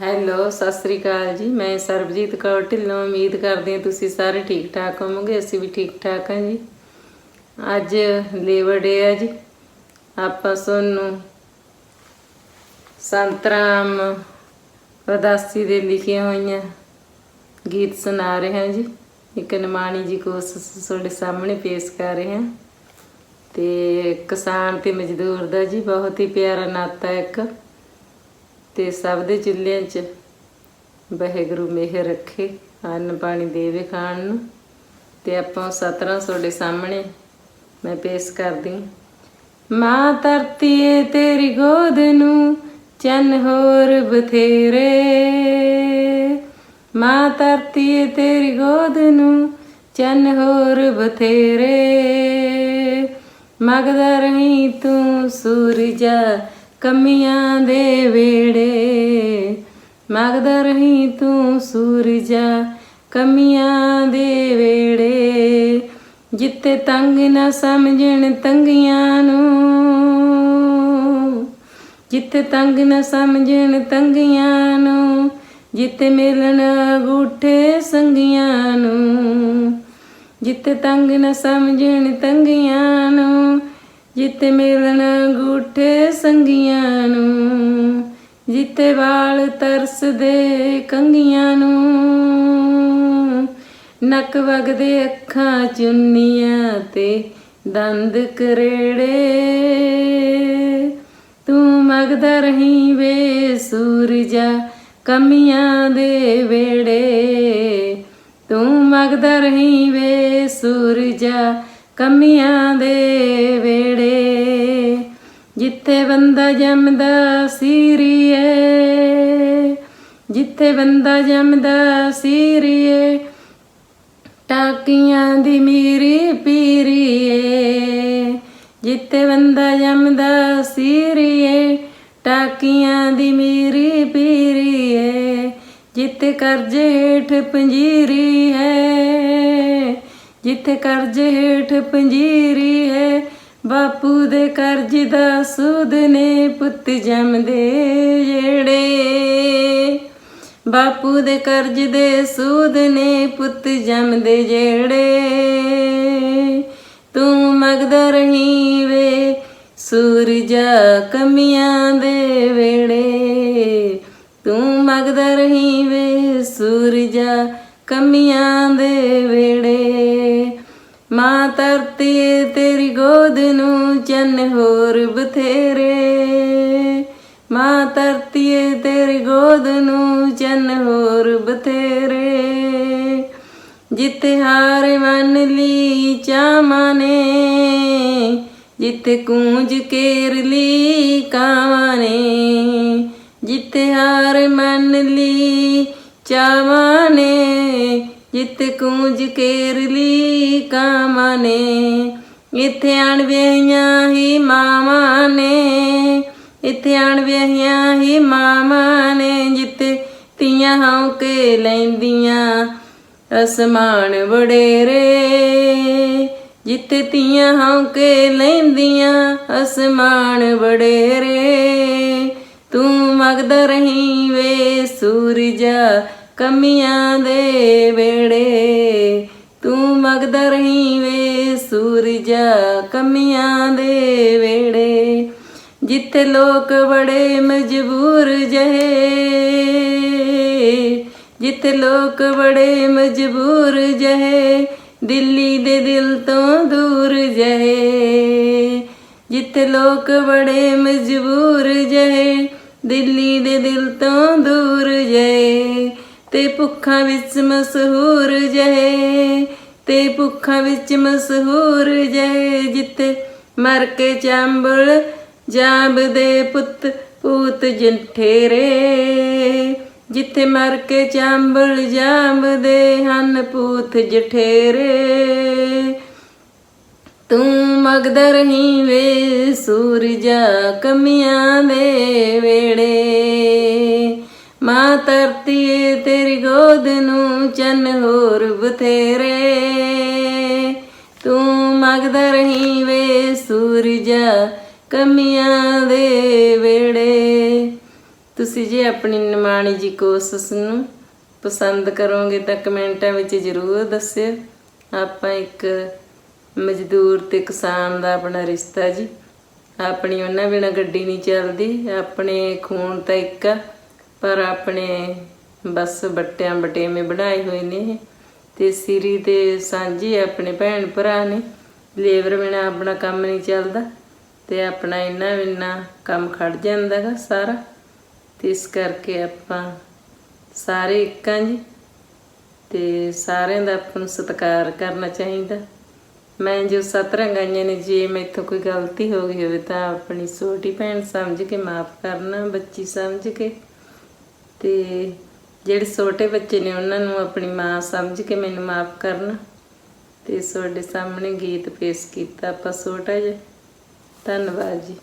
Hello, Sat Sri ਅਕਾਲ ਜੀ। ਮੈਂ ਸਰਬਜੀਤ ਕੌਰ ਢਿੱਲੋਂ। ਉਮੀਦ ਕਰਦੀ ਹਾਂ ਤੁਸੀਂ ਸਾਰੇ ਠੀਕ ਠਾਕ ਹੋਵੋਗੇ। ਅਸੀਂ ਵੀ ਠੀਕ ਠਾਕ ਹਾਂ ਜੀ। ਅੱਜ ਲੇਬਰ ਡੇ ਹੈ ਜੀ। ਆਪਾਂ ਤੁਹਾਨੂੰ ਸੰਤਰਾਮ ਉਦਾਸੀ ਦੇ ਲਿਖੀਆਂ ਹੋਈਆਂ ਗੀਤ ਸੁਣਾ ਰਹੇ ਹਾਂ ਜੀ। ਇੱਕ ਨਿਮਾਣੀ ਜੀ ਕੋਸ਼ਿਸ਼ ਤੁਹਾਡੇ ਸਾਹਮਣੇ ਪੇਸ਼ ਕਰ ਰਹੇ ਹਾਂ। ਤੇ ਕਿਸਾਨ ਤੇ ਮਜ਼ਦੂਰ ਦਾ ਜੀ, ਬਹੁਤ ਹੀ ਪਿਆਰਾ ਨਾਤਾ ਇੱਕ। ਤੇ ਸਭ ਦੇ ਚੁੱਲ੍ਹਿਆਂ 'ਚ ਵਾਹਿਗੁਰੂ ਮਿਹਰ ਰੱਖੇ, ਅੰਨ ਪਾਣੀ ਦੇਵੇ ਖਾਣ ਨੂੰ। ਤੇ ਆਪਾਂ ਸਤਰਾਂ ਤੁਹਾਡੇ ਸਾਹਮਣੇ ਮੈਂ ਪੇਸ਼ ਕਰਦੀ ਮਾਂ ਧਰਤੀ ਏ ਤੇਰੀ ਗੋਦ ਨੂੰ, ਚੰਨ ਹੋਰ ਬਥੇਰੇ। ਮਾਂ ਧਰਤੀ ਏ ਤੇਰੀ ਗੋਦ ਨੂੰ, ਚੰਨ ਹੋਰ ਬਥੇਰੇ। ਮਗਦਾ ਰਹੀ ਤੂੰ ਸੂਰਜਾ ਕਮੀਆਂ ਦੇ ਵੇੜੇ, ਮੰਗਦਾ ਰਹੀ ਤੂੰ ਸੂਰਜਾ, ਕਮੀਆਂ ਦੇ ਵੇੜੇ। ਜਿੱਤੇ ਤੰਗ ਨਾ ਸਮਝਣ ਤੰਗੀਆਂ ਨੂੰ, ਜਿੱਤੇ ਤੰਗ ਨਾ ਸਮਝਣ ਤੰਗੀਆਂ ਨੂੰ, ਜਿੱਤੇ ਮਿਲਣ ਗੂਠੇ ਸੰਗੀਆਂ ਨੂੰ, ਜਿੱਤੇ ਤੰਗ ਨਾ ਸਮਝਣ ਤੰਗੀਆਂ ਨੂੰ ਜਿੱਤੇ ਮਿਲਣ ਗੂਠੇ ਸੰਗੀਆਂ ਨੂੰ, ਜਿੱਤੇ ਵਾਲ ਤਰਸਦੇ ਕੰਗੀਆਂ ਨੂੰ। ਨੱਕ ਵਗਦੇ ਅੱਖਾਂ ਚੁੰਨੀਆਂ ਤੇ ਦੰਦ ਕਰੇੜੇ। ਤੂੰ ਮਗਦਾ ਰਹੀਂ ਵੇ ਸੂਰਜਾ, ਕਮੀਆਂ ਦੇ ਵੇੜੇ। ਤੂੰ ਮਗਦਾ ਰਹੀਂ ਵੇ ਸੂਰਜਾ, ਕਮੀਆਂ ਦੇ ਜਿੱਥੇ ਬੰਦਾ ਜੰਮਦਾ ਸੀਰੀਏ, ਜਿੱਥੇ ਬੰਦਾ ਜੰਮਦਾ ਸੀਰੀਏ, ਟਾਕੀਆਂ ਦੀ ਮੀਰੀ ਪੀਰੀਏ। ਜਿੱਥੇ ਬੰਦਾ ਜੰਮਦਾ ਸੀਰੀਏ, ਟਾਕੀਆਂ ਦੀ ਮੀਰੀ ਪੀਰੀਏ, ਜਿੱਥੇ ਕਰਜ਼ ਹੇਠ ਪੰਜੀਰੀ ਹੈ, ਜਿੱਥੇ ਕਰਜ਼ ਹੇਠ ਪੰਜੀਰੀ ਹੈ ਬਾਪੂ ਦੇ ਕਰਜ਼ ਦਾ ਸੂਦ ਨੇ ਪੁੱਤ ਜੰਮਦੇ ਜਿਹੜੇ। ਬਾਪੂ ਦੇ ਕਰਜ਼ ਦੇ ਸੂਦ ਨੇ ਪੁੱਤ ਜੰਮਦੇ ਜਿਹੜੇ। ਤੂੰ ਮਗਦਾ ਰਹੀ ਵੇ ਸੂਰਜਾ ਕਮੀਆਂ ਦੇ ਵੇੜੇ। ਤੂੰ ਮਗਦਾ ਰਹੀ ਵੇ ਸੂਰਜਾ ਕਮੀਆਂ ਦੇ ਵੇੜੇ। ਮਾਂ ਧਰਤੀ ਤੇ ਚੰਨ ਹੋਰ ਬਥੇਰੇ। ਮਾਂ ਧਰਤੀ ਤੇਰੀ ਗੋਦ ਨੂੰ ਚੰਨ ਹੋਰ ਬਥੇਰੇ। ਜਿੱਥੇ ਹਾਰ ਮੰਨ ਲਈ ਚਾਵਾਂ ਨੇ, ਜਿੱਥੇ ਕੂੰਜ ਕੇਰ ਲਈ ਕਾਵਾਂ ਨੇ, ਜਿੱਥੇ ਹਾਰ ਮੰਨ ਲਈ ਚਾਵਾਂ ਨੇ, ਜਿੱਥੇ ਕੂੰਜ ਕੇਰ ਲਈ ਕਾਵਾਂ ਨੇ। ਇੱਥੇ ਆਣ ਵਿਆਹੀਆਂ ਹੀ ਮਾਵਾਂ ਨੇ, ਇੱਥੇ ਆਣ ਵਿਆਹੀਆਂ ਹੀ ਮਾਵਾਂ ਨੇ, ਜਿੱਥੇ ਤੀਆਂ ਹਉ ਲੈਂਦੀਆਂ ਅਸਮਾਨ ਵਡੇਰੇ। ਜਿੱਥੇ ਤੀਆਂ ਹਉ ਲੈਂਦੀਆਂ ਅਸਮਾਨ ਵਡੇਰੇ। ਤੂੰ ਮਗਦਾ ਰਹੀਂ ਵੇ ਸੂਰਜਾ, ਕਮੀਆਂ ਦੇ ਵੇੜੇ। ਤੂੰ ਮਗਦਾ ਰਹੀ ਵੇ ਸੂਰਜਾ ਕਮੀਆਂ ਦੇ ਵੇੜੇ ਜਿੱਥੇ ਲੋਕ ਬੜੇ ਮਜਬੂਰ ਜਹੇ, ਜਿੱਥੇ ਲੋਕ ਬੜੇ ਮਜਬੂਰ ਜਹੇ, ਦਿੱਲੀ ਦੇ ਦਿਲ ਤੋਂ ਦੂਰ ਜਹੇ, ਜਿੱਥੇ ਲੋਕ ਬੜੇ ਮਜਬੂਰ ਜਹੇ, ਦਿੱਲੀ ਦੇ ਦਿਲ ਤੋਂ ਦੂਰ ਜਹੇ। ਤੇ ਭੁੱਖਾਂ ਵਿੱਚ ਮਸ਼ਹੂਰ ਜਹੇ, ਤੇ ਭੁੱਖਾਂ ਵਿੱਚ ਮਸ਼ਹੂਰ ਜਹੇ ਜਿੱਥੇ ਮਰ ਕੇ ਚਾਂਬਲ ਜਾਂਬ ਦੇ ਪੁੱਤ ਪੂਤ ਜਠੇਰੇ ਜਿੱਥੇ ਮਰ ਕੇ ਚਾਂਬਲ ਜਾਂਬ ਦੇ ਹਨ ਪੂਤ ਜਠੇਰੇ। ਤੂੰ ਮਗਦਰ ਹੀ ਵੇ ਸੂਰਜਾ ਕਮੀਆਂ ਦੇ ਵੇੜੇ, ਮਾਂ ਧਰਤੀ ਚੰਨ ਹੋਰ ਬਥੇਰੇ। ਤੂੰ ਮਗਦਾ ਰਹੀਂ ਵੇ ਸੂਰਜਾ, ਕਮੀਆਂ ਦੇ ਵੇੜੇ ਤੁਸੀਂ ਜੀ ਆਪਣੀ ਨਿਮਾਣੀ ਜੀ ਕੋਸ਼ਿਸ਼ ਨੂੰ ਪਸੰਦ ਕਰੋਗੇ ਤਾਂ ਕਮੈਂਟਾਂ ਵਿੱਚ ਜ਼ਰੂਰ ਦੱਸਿਓ। ਆਪਾਂ ਇੱਕ ਮਜ਼ਦੂਰ ਤੇ ਕਿਸਾਨ ਦਾ ਆਪਣਾ ਰਿਸ਼ਤਾ ਜੀ। ਆਪਣੀ ਉਹਨਾਂ ਬਿਨਾ ਗੱਡੀ ਨਹੀਂ ਚੱਲਦੀ, ਆਪਣੇ ਖੂਨ ਤਾਂ ਇੱਕ ਪਰ ਆਪਣੇ ਬਸ ਬੱਟਿਆਂ ਬਟੇਵੇਂ ਬਣਾਏ ਹੋਏ ਨੇ ਇਹ। ਤੇ ਸਿਰੀ ਤੇ ਸਾਂਝੀ ਆਪਣੇ ਭੈਣ ਭਰਾ ਨੇ। ਲੇਬਰ ਬਿਨਾ ਆਪਣਾ ਕੰਮ ਨਹੀਂ ਚੱਲਦਾ। ਤੇ ਆਪਣਾ ਇੰਨਾ ਬਿਨਾ ਕੰਮ ਖੜ ਜਾਂਦਾ ਗਾ ਸਾਰਾ। ਤੇ ਇਸ ਕਰਕੇ ਆਪਾਂ ਸਾਰੇ ਇੱਕ ਆ ਜੀ। ਤੇ ਸਾਰਿਆਂ ਦਾ ਆਪਾਂ ਨੂੰ ਸਤਿਕਾਰ ਕਰਨਾ ਚਾਹੀਦਾ। ਮੈਂ ਜੋ ਸੱਤ ਰੰਗਾਈਆਂ ਨੇ, ਜੇ ਮੈਥੋਂ ਕੋਈ ਗਲਤੀ ਹੋ ਗਈ ਹੋਵੇ ਤਾਂ ਆਪਣੀ ਛੋਟੀ ਭੈਣ ਸਮਝ ਕੇ, ਮਾਫ ਕਰਨਾ, ਬੱਚੀ ਸਮਝ ਕੇ। ਤੇ ਜਿਹੜੇ ਛੋਟੇ ਬੱਚੇ ਨੇ ਉਹਨਾਂ ਨੂੰ ਆਪਣੀ ਮਾਂ ਸਮਝ ਕੇ ਮੈਨੂੰ ਮਾਫ ਕਰਨਾ। ਤੇ ਤੁਹਾਡੇ ਸਾਹਮਣੇ ਗੀਤ ਪੇਸ਼ ਕੀਤਾ। ਆਪਾਂ ਛੋਟਾ ਜਿਹਾ। ਧੰਨਵਾਦ ਜੀ।